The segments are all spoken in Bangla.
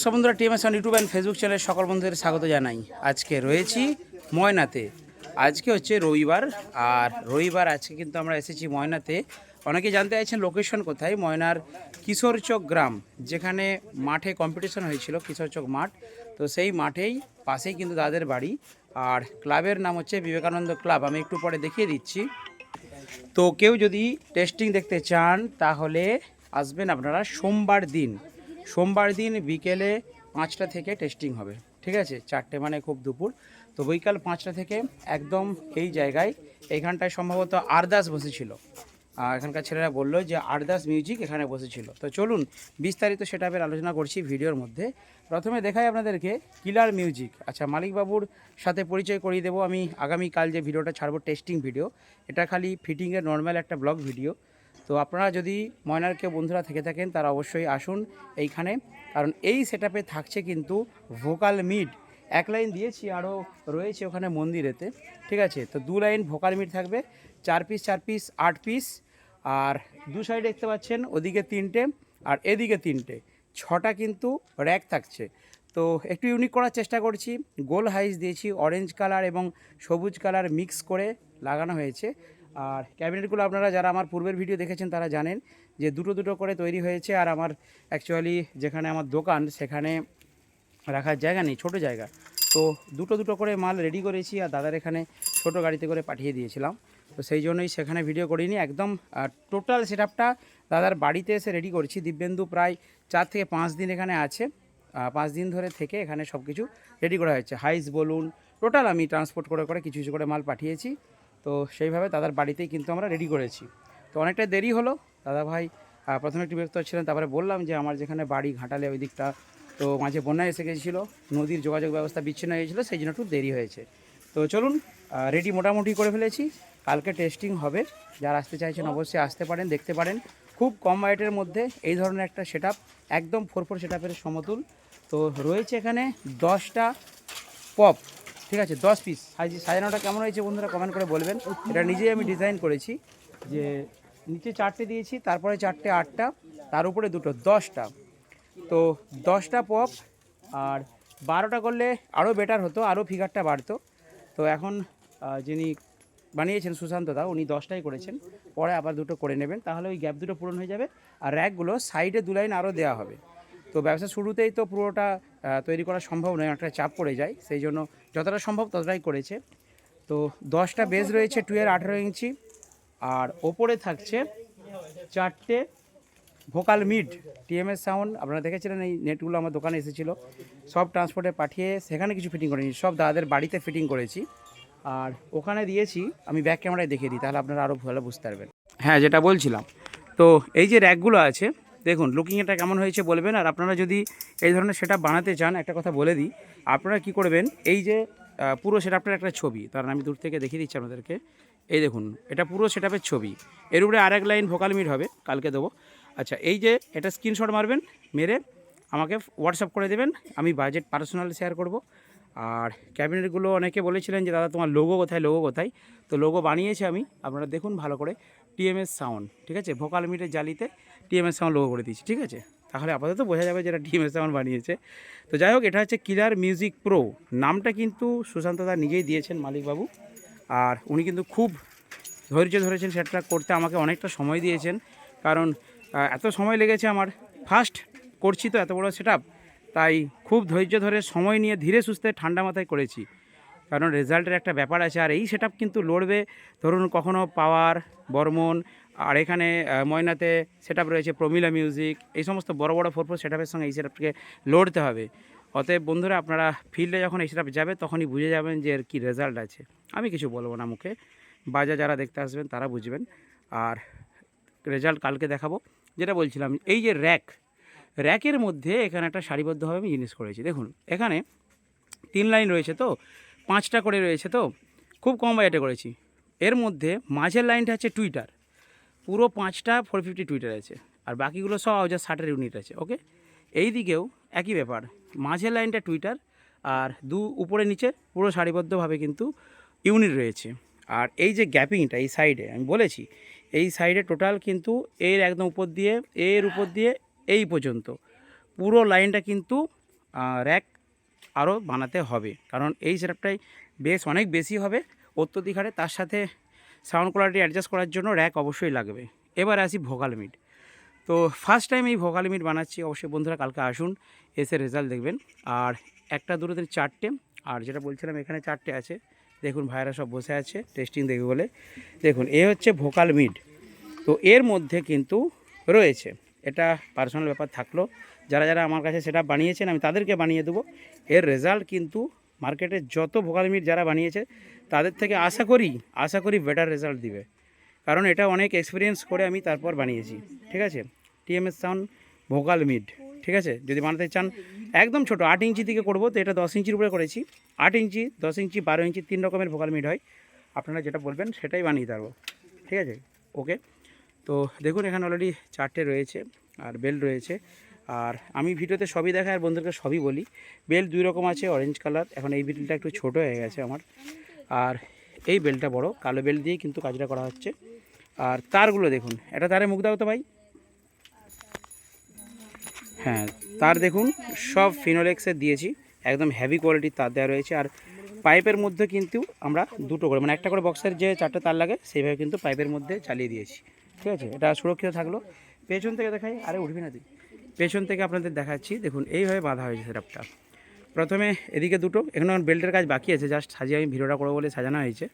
নমস্কার বন্ধুরা, TMS on YouTube and Facebook চ্যানেলের সকল বন্ধুদের স্বাগত জানাই। আজকে রয়েছি ময়নাতে। আজকে হচ্ছে রবিবার, আর রবিবার আজকে কিন্তু আমরা এসেছি ময়নাতে। অনেকে জানতে চাইছেন লোকেশন কোথায়? ময়নার কিশোরচক গ্রাম, যেখানে মাঠে কম্পিটিশন হয়েছিল, কিশোরচক মাঠ। তো সেই মাঠেই পাশেই কিন্তু দাদের বাড়ি, আর ক্লাবের নাম হচ্ছে বিবেকানন্দ ক্লাব। আমি একটু পরে দেখিয়ে দিচ্ছি। তো কেউ যদি টেস্টিং দেখতে চান, তাহলে আসবেন আপনারা সোমবার দিন। সোমবার দিন বিকেলে পাঁচটা থেকে টেস্টিং হবে। ঠিক আছে? চারটে মানে খুব দুপুর। তো বৈকাল পাঁচটা থেকে একদম এই জায়গায় এইখানটায় সম্ভবত আরদাস বসেছিল। এখানকার ছেলেরা বলল যে আরদাস মিউজিক এখানে বসেছিল। তো চলুন বিস্তারিত সেটা আলোচনা করছি ভিডিওর মধ্যে। প্রথমে দেখাই আপনাদেরকে কিলার মিউজিক আচ্ছা মালিকবাবুর সাথে পরিচয় করিয়ে দেবো। আমি আগামীকাল যে ভিডিওটা ছাড়বো টেস্টিং ভিডিও এটা খালি ফিটিংয়ের নর্মাল একটা ব্লগ ভিডিও তো আপনারা যদি ময়নার কেউ বন্ধুরা থেকে থাকেন, তারা অবশ্যই আসুন এইখানে। কারণ এই সেট থাকছে কিন্তু ভোকাল মিড এক লাইন দিয়েছি আরও রয়েছে ওখানে মন্দিরেতে। ঠিক আছে? তো দু লাইন ভোকাল মিট থাকবে। চার পিস চার পিস আট পিস আর দু সাইডে দেখতে পাচ্ছেন, ওদিকে তিনটে আর এদিকে তিনটে। ছটা কিন্তু র্যাক থাকছে। তো একটু ইউনিক করার চেষ্টা করছি। গোল হাইস দিয়েছি অরেঞ্জ কালার এবং সবুজ কালার মিক্স করে লাগানো হয়েছে। আর ক্যাবিনেটগুলো আপনারা যারা আমার পূর্বের ভিডিও দেখেছেন তারা জানেন যে দুটো দুটো করে তৈরি হয়েছে আর আমার অ্যাকচুয়ালি যেখানে আমার দোকান সেখানে রাখার জায়গা নেই, ছোট জায়গা। তো দুটো দুটো করে মাল রেডি করেছি আর দাদার এখানে ছোট গাড়িতে করে পাঠিয়ে দিয়েছিলাম। তো সেই জন্যই সেখানে ভিডিও করিনি। একদম টোটাল সেট দাদার বাড়িতে এসে রেডি করছি। দিব্যেন্দু প্রায় চার থেকে পাঁচ দিন এখানে আছে। পাঁচ দিন ধরে থেকে এখানে সব কিছু রেডি করা হয়েছে। হাইস বলুন টোটাল আমি ট্রান্সপোর্ট করে করে কিছু কিছু করে মাল পাঠিয়েছি। তো সেইভাবে দাদার বাড়িতেই কিন্তু আমরা রেডি করেছি। তো অনেকটা দেরি হলো। দাদা ভাই প্রথমে একটু ব্যস্ত ছিলেন, তারপরে বললাম যে আমার যেখানে বাড়ি ঘাটালে ওই দিকটা, তো মাঝে বন্যা এসে গেছিল, নদীর যোগাযোগ ব্যবস্থা বিচ্ছিন্ন হয়ে গেছিল, সেই জন্য একটু দেরি হয়েছে। তো চলুন রেডি মোটামুটি করে ফেলেছি। কালকে টেস্টিং হবে। যারা আসতে চাইছেন অবশ্যই আসতে পারেন, দেখতে পারেন। খুব কম বাজেটের মধ্যে এই ধরনের একটা সেট একদম ফোর ফোর সেট সমতুল। তো রয়েছে এখানে দশটা পপ ঠিক আছে, দশ পিস সাইজ সাজানোটা কেমন হয়েছে বন্ধুরা কমেন্ট করে বলবেন। এটা নিজেই আমি ডিজাইন করেছি যে নিচে চারটে দিয়েছি, তারপরে চারটে আটটা, তার উপরে দুটো, দশটা। তো দশটা পপ আর বারোটা করলে আরও বেটার হতো আরও ফিগারটা বাড়তো। তো এখন যিনি বানিয়েছেন সুশান্ত দা, উনি দশটাই করেছেন। পরে আবার দুটো করে নেবেন, তাহলে ওই গ্যাপ দুটো পূরণ হয়ে যাবে। আর র্যাকগুলো সাইডে দু লাইন আরও দেওয়া হবে। তো ব্যবসা শুরুতেই তো পুরোটা তৈরি করা সম্ভব নয় একটা চাপ পড়ে যায়, সেই জন্য যতটা সম্ভব ততটাই করেছে। তো দশটা বেজ রয়েছে টুয়ের আঠেরো ইঞ্চি, আর ওপরে থাকছে চারটে ভোকাল মিড, টিএমএস সাউন্ড। আপনারা দেখেছিলেন এই নেটগুলো আমার দোকানে এসেছিল, সব ট্রান্সপোর্টে পাঠিয়ে সেখানে কিছু ফিটিং করিনি, সব দাদাদের বাড়িতে ফিটিং করেছি। আর ওখানে দিয়েছি, আমি ব্যাক ক্যামেরায় দেখিয়ে দিই, তাহলে আপনারা আরও ভালো বুঝতে পারবেন। হ্যাঁ যেটা বলছিলাম, তো এই যে র্যাকগুলো আছে দেখুন লুকিং এটা কেমন হয়েছে বলবেন, আর আপনারা যদি এই ধরনের সেট বানাতে চান, একটা কথা বলে দিই, আপনারা কি করবেন, এই যে পুরো সেটআপটার একটা ছবি, তার আমি দূর থেকে দেখিয়ে দিচ্ছি আপনাদেরকে, এই দেখুন, এটা পুরো সেটআপের ছবি, এর উপরে আর এক লাইন ভোকাল মিট হবে, কালকে দেবো আচ্ছা এই যে, এটা স্ক্রিনশট মারবেন, মেরে আমাকে হোয়াটসঅ্যাপ করে দেবেন, আমি বাজেট পার্সোনাল শেয়ার করব, আর ক্যাবিনেটগুলো অনেকে বলেছিলেন যে, দাদা, তোমার লোগো কোথায় লোগো কোথায়? তো লোগো বানিয়েছি আমি, আপনারা দেখুন ভালো করে টিএমএস সাউন্ড, ঠিক আছে? ভোকাল মিটের জালিতে টিএমএস সাউন্ড লোগো করে দিয়েছি, ঠিক আছে? তাহলে আপাতত বোঝা যাবে যেটা টিএমএস সাউন্ড বানিয়েছে। তো যাই হোক, এটা হচ্ছে কিলার মিউজিক প্রো নামটা কিন্তু সুশান্ত দা নিজেই দিয়েছেন মালিকবাবু। আর উনি কিন্তু খুব ধৈর্য ধরেছেন সেটা করতে, আমাকে অনেকটা সময় দিয়েছেন। কারণ এত সময় লেগেছে আমার। ফার্স্ট করছি তো এত বড় সেট তাই খুব ধৈর্য ধরে সময় নিয়ে ধীরে সুস্থে ঠান্ডা মাথায় করেছি। কারণ রেজাল্টের একটা ব্যাপার আছে। আর এই সেট কিন্তু লড়বে, ধরুন কখনো পাওয়ার, বর্মন, আর এখানে ময়নাতে সেট রয়েছে প্রমিলা মিউজিক, এই সমস্ত বড় বড় ফোর ফোর সেট সঙ্গে এই সেটআপকে লড়তে হবে। অতএব বন্ধুরা, আপনারা ফিল্ডে যখন এই সেট যাবে, তখনই বুঝে যাবেন যে এর কী রেজাল্ট আছে। আমি কিছু বলব না মুখে। বাজা যারা দেখতে আসবেন, তারা বুঝবেন। আর রেজাল্ট কালকে দেখাবো। যেটা বলছিলাম, এই যে র্যাক, র্যাকের মধ্যে এখানে একটা সারিবদ্ধভাবে আমি জিনিস করেছি। দেখুন, এখানে তিন লাইন রয়েছে তো। পাঁচটা করে রয়েছে তো? খুব কম বাজেটে করেছি। এর মধ্যে মাঝের লাইনটা হচ্ছে টুইটার পুরো পাঁচটা ফোর ফিফটি টুইটার আছে। আর বাকিগুলো সব আউজার ষাটের ইউনিট আছে ওকে এই দিকেও একই ব্যাপার। মাঝের লাইনটা টুইটার আর দু উপরে নিচে পুরো সারিবদ্ধভাবে কিন্তু ইউনিট রয়েছে। আর এই যে গ্যাপিংটা এই সাইডে আমি বলেছি, এই সাইডে টোটাল কিন্তু এর একদম উপর দিয়ে, এর উপর দিয়ে এই পর্যন্ত। পুরো লাইনটা কিন্তু র্যাক আরও বানাতে হবে। কারণ এই সেটআপটাই বেশ অনেক বেশি হবে। অত্যধিক হারে তার সাথে সাউন্ড কোয়ালিটি অ্যাডজাস্ট করার জন্য র্যাক অবশ্যই লাগবে। এবার আসি ভোকাল মিট তো ফার্স্ট টাইম এই ভোকাল মিট বানাচ্ছি। অবশ্যই বন্ধুরা কালকে আসুন, এসে রেজাল্ট দেখবেন। আর একটা তিন, চারটে, আর যেটা বলছিলাম এখানে চারটে আছে। দেখুন ভাইরা সব বসে আছে টেস্টিং দেখবে বলে। দেখুন, এ হচ্ছে ভোকাল মিড তো এর মধ্যে কিন্তু রয়েছে। এটা পার্সোনাল ব্যাপার থাকল। যারা যারা আমার কাছে সেটা বানিয়েছেন, আমি তাদেরকে বানিয়ে দেবো। এর রেজাল্ট কিন্তু মার্কেটে যত ভোকাল মিট যারা বানিয়েছে, তাদের থেকে আশা করি আশা করি বেটার রেজাল্ট দিবে। কারণ এটা অনেক এক্সপিরিয়েন্স করে আমি তারপর বানিয়েছি, ঠিক আছে? টিএমএস সাউন্ড ভোকাল মিড ঠিক আছে? যদি বানাতে চান, একদম ছোট, আট ইঞ্চি থেকে করব, তো এটা দশ ইঞ্চির উপরে করেছি। আট ইঞ্চি, দশ ইঞ্চি, বারো ইঞ্চি, তিন রকমের ভোকাল মিড হয়। আপনারা যেটা বলবেন, সেটাই বানিয়ে পারব ঠিক আছে? ওকে তো দেখুন, এখানে অলরেডি চারটে রয়েছে, আর বেল রয়েছে। আর আমি ভিডিওতে সবই দেখাই আর বন্ধুদেরকে সবই বলি। বেল দুই রকম আছে অরেঞ্জ কালার এখন এই বেলটা একটু ছোট হয়ে গেছে আমার। আর এই বেলটা বড়, কালো বেল দিয়ে কিন্তু কাজটা করা হচ্ছে। আর তারগুলো দেখুন, এটা তারে মুখ দাও তো ভাই। হ্যাঁ তার দেখুন, সব ফিনোলেক্সের দিয়েছি। একদম হেভি কোয়ালিটির তার দেওয়া রয়েছে। আর পাইপের মধ্যে কিন্তু আমরা দুটো করে মানে একটা করে বক্সের যে চারটে তার লাগে, সেইভাবে কিন্তু পাইপের মধ্যে চালিয়ে দিয়েছি। ঠিক আছে? এটা সুরক্ষিত থাকল। পেছন থেকে দেখাই, আরে উঠবি না তুই। পেছন থেকে আপনাদের দেখাচ্ছি। দেখুন, এইভাবে বাঁধা হয়েছে সেটআপটা প্রথমে এদিকে দুটো, এখানে বেল্টের কাজ বাকি আছে জাস্ট সাজিয়ে আমি ভিডিওটা করব বলে সাজানো হয়েছে।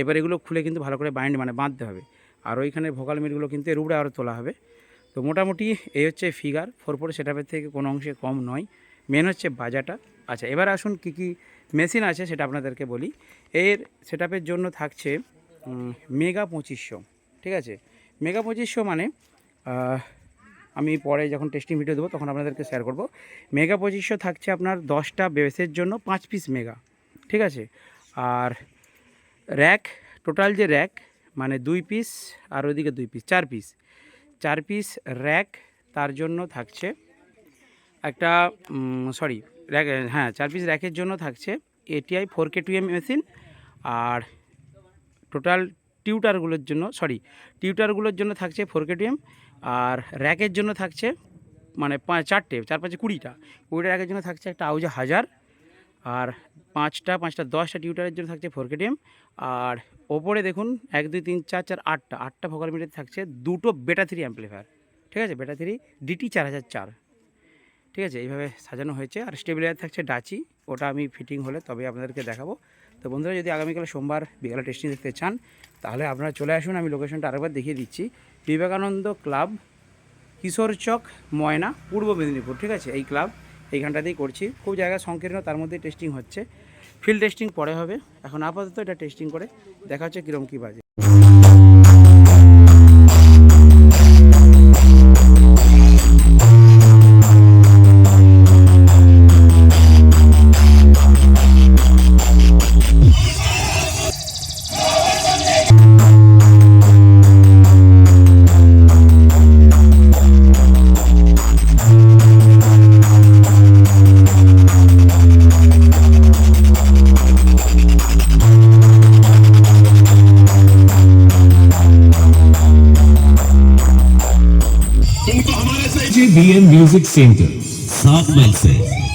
এবার এগুলো খুলে কিন্তু ভালো করে বাইন্ড মানে বাঁধতে হবে। আর ওইখানে ভোকাল মিটগুলো কিন্তু এর উপরে আরও তোলা হবে। তো মোটামুটি এই হচ্ছে ফিগার ফোর ফোর সেটআপের থেকে কোনো অংশে কম নয়। মেন হচ্ছে বাজাটা। আচ্ছা এবার আসুন কি কি মেশিন আছে সেটা আপনাদেরকে বলি। এর সেটআপের জন্য থাকছে মেগা পঁচিশশো, ঠিক আছে? মেগা পঁচিশশো মানে আমি পরে যখন টেস্টিং ভিডিও দেবো, তখন আপনাদেরকে শেয়ার করব। মেগা পঁচিশশো থাকছে আপনার দশটা বেসের জন্য পাঁচ পিস মেগা ঠিক আছে? আর র্যাক টোটাল যে র্যাক মানে দুই পিস আর ওইদিকে দুই পিস চার পিস চার পিস র্যাক তার জন্য থাকছে একটা সরি র্যাক হ্যাঁ চার পিস র্যাকের জন্য থাকছে এটিআই ফোর কে টুএম মেশিন আর টোটাল টিউটারগুলোর জন্য সরি টিউটারগুলোর জন্য থাকছে ফোর কে টুএম আর র্যাকের জন্য থাকছে মানে পাঁচ চারটে চার পাঁচে কুড়িটা। কুড়িটা র্যাকের জন্য থাকছে একটা আউজা হাজার। আর পাঁচটা পাঁচটা, দশটা টিউটারের জন্য থাকছে ফোর কেটিএম। আর ওপরে দেখুন, এক, দুই, তিন, চার চার, আটটা। আটটা ভোকাল মিটার থাকছে দুটো বেটা থ্রি অ্যাম্পলিফায়ার ঠিক আছে? বেটা থ্রি ডিটি চার হাজার চার। ঠিক আছে? এইভাবে সাজানো হয়েছে। আর স্টেবিলাইজার থাকছে ডাচি ওটা আমি ফিটিং হলে তবে আপনাদেরকে দেখাবো। তো বন্ধুরা, যদি আগামীকাল সোমবার বিকালে টেস্টিং দেখতে চান তাহলে আপনারা চলে আসুন, আমি লোকেশনটা আরেকবার দেখিয়ে দিচ্ছি। বিবেকানন্দ ক্লাব, কিশোর চক, ময়না, পূর্ব মেদিনীপুর, ঠিক আছে? এই ক্লাব, এইখানটাতেই করছি। খুব জায়গা সংকীর্ণ, তার মধ্যে টেস্টিং হচ্ছে। ফিল্ড টেস্টিং পরে হবে। এখন আপাতত এটা টেস্টিং করে দেখা হচ্ছে কীরকম কী বাজে। बी एम म्यूज़िक सेंटर सात माइल से